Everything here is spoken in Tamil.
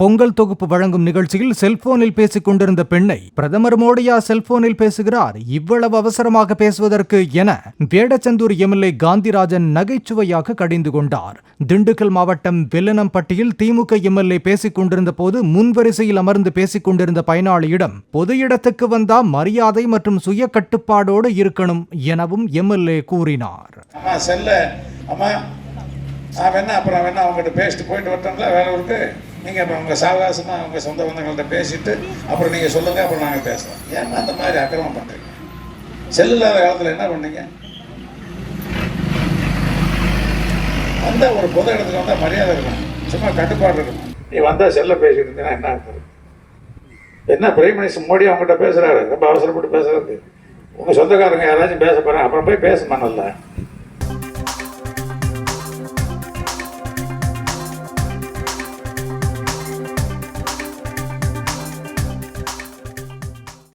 பொங்கல் தொகுப்பு வழங்கும் நிகழ்ச்சியில் செல்போனில் பேசிக் கொண்டிருந்த பெண்ணை பிரதமர் மோடியா செல்போனில் பேசுகிறார். இவ்வளவு அவசரமாக பேசுவதற்கு என வேடச்சந்தூர் எம்எல்ஏ காந்திராஜன் நகைச்சுவையாக கடிந்து கொண்டார். திண்டுக்கல் மாவட்டம் வெல்லனம்பட்டியில் திமுக எம்எல்ஏ பேசிக் கொண்டிருந்த போது முன்வரிசையில் அமர்ந்து பேசிக் கொண்டிருந்த பயனாளியிடம் பொது இடத்துக்கு வந்தா மரியாதை மற்றும் சுய கட்டுப்பாடோடு இருக்கணும் எனவும் எம்எல்ஏ கூறினார். செல்ல. அம்மா நான் வேணா அப்புறம் வேணா அவங்ககிட்ட பேசிட்டு போயிட்டு வேலை இருக்கு நீங்கள் அப்புறம் உங்கள் சாவகாசமாக உங்கள் சொந்த பந்தங்கள்கிட்ட பேசிட்டு அப்புறம் நீங்கள் சொல்லுங்கள் அப்புறம் நாங்கள் பேசலாம் ஏன்னா அந்த மாதிரி அக்கிரமம் பண்ணுறீங்க செல் இல்லாத காலத்தில் என்ன பண்ணீங்க? அந்த ஒரு பொது இடத்துக்கு வந்தால் மரியாதை இருக்கணும். சும்மா கட்டுப்பாடு இருக்கணும். நீ வந்தால் செல்லை பேசிட்டு இருந்தீங்கன்னா என்ன அர்த்தம்? என்ன பிரைம் மினிஸ்டர் மோடி அவங்ககிட்ட பேசுகிறாரு ரொம்ப அவசரப்பட்டு பேசுறது. உங்கள் சொந்தக்காரங்க யாராச்சும் பேச போகிறேன் அப்புறம் போய் பேசுமா நல்லா.